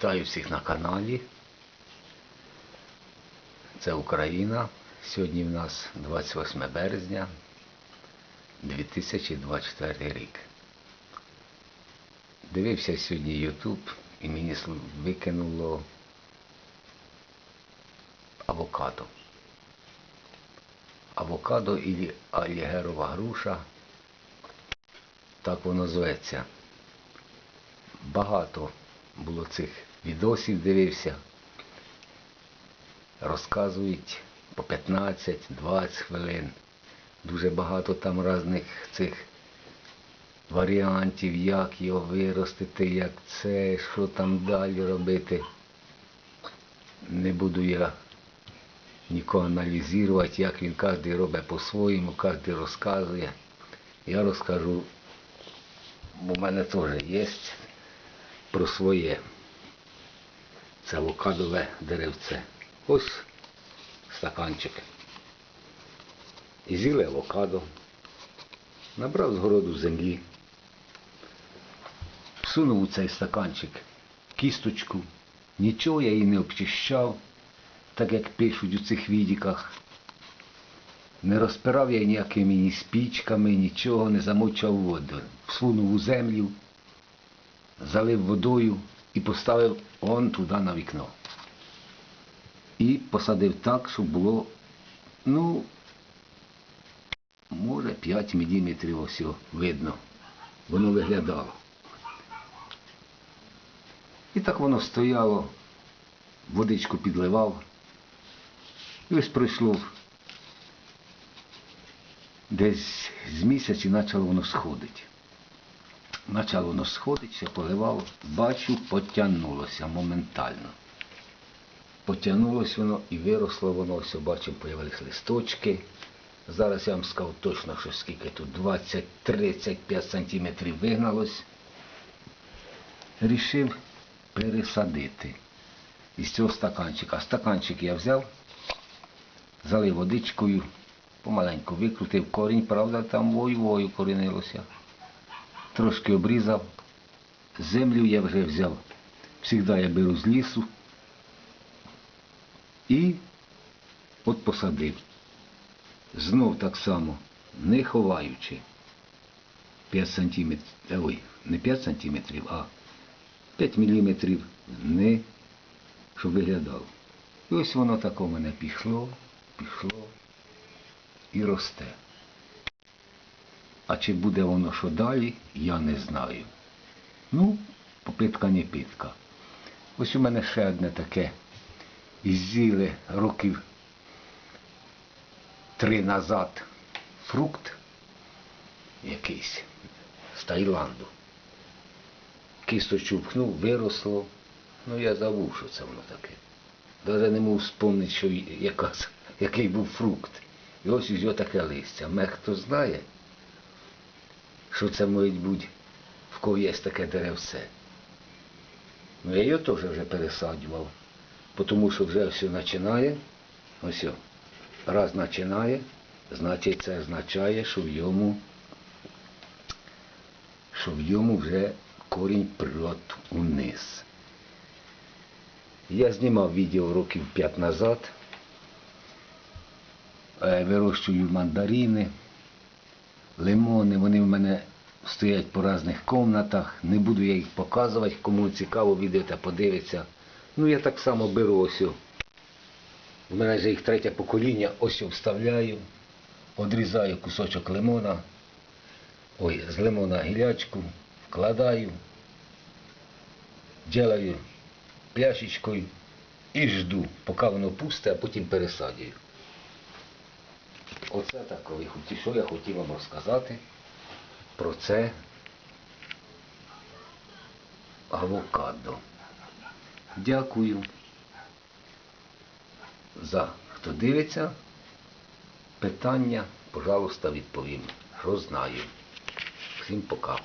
Вітаю всіх на каналі. Це Україна. Сьогодні в нас 28 березня 2024 рік. Дивився сьогодні YouTube і мені викинуло авокадо. Авокадо і алігерова груша. Так воно зветься. Багато було цих відосів, дивився. Розказують по 15-20 хвилин. Дуже багато там різних цих варіантів, як його виростити, як це, що там далі робити. Не буду я нікого аналізувати, як він кожен робить по-своєму, кожен розказує. Я розкажу, бо в мене теж є про своє. Це авокадове деревце. Ось стаканчик. І з'їли авокадо. Набрав з городу землі. Всунув у цей стаканчик кісточку. Нічого я її не обчищав, так як пишуть у цих відіках. Не розпирав я ніякими ні спічками, нічого, не замочав воду. Всунув у землю, залив водою і поставив он туди на вікно. І посадив так, щоб було, ну, може 5 мм ось видно. Воно виглядало. І так воно стояло, водичку підливав. І ось пройшло десь з місяць і почало воно сходити. Почало воно сходить, ще поливав, бачу, потягнулося моментально. Потягнулося воно і виросло воно, ось бачимо, появились листочки. Зараз я вам скажу точно, що скільки тут 20-35 сантиметрів вигналось. Рішив пересадити із цього стаканчика. Стаканчик я взяв, залив водичкою, помаленьку викрутив корінь, правда, там вою-вою корінилося трошки обрізав. Землю я вже взяв. Всігда я беру з лісу. І от посадив. Знов так само, не ховаючи 5 сантиметрів, ой, не 5 сантиметрів, а 5 міліметрів не, щоб виглядало. І ось воно так у мене пішло, пішло і росте. А чи буде воно що далі, я не знаю. Ну, попитка не питка. Ось у мене ще одне таке з'їли років три назад фрукт якийсь з Таїланду. Кісточку пхнув, виросло. Ну я забув, що це воно таке. Навіть не можу вспомнити, що яка, який був фрукт. І ось із його таке листя. Ме хто знає, що це може бути, в кого є таке деревце. Ну я його теж вже пересаджував, тому що вже все починає, ось, раз починає, значить це означає, що в йому, що в йому вже корінь прет униз. Я знімав відео років 5 назад, е, вирощую мандарини, лимони, вони в мене стоять по різних кімнатах. Не буду я їх показувати, кому цікаво відео та подивиться. Ну я так само беру ось. В мене вже їх третє покоління, ось вставляю, одрізаю кусочок лимона, ой, з лимона гілячку, вкладаю, ділаю пляшечкою і жду, поки воно пусте, а потім пересадюю. Оце так, що я хотів вам розказати про це авокадо. Дякую за хто дивиться. Питання, пожалуйста, відповім. Що знаю. Всім пока.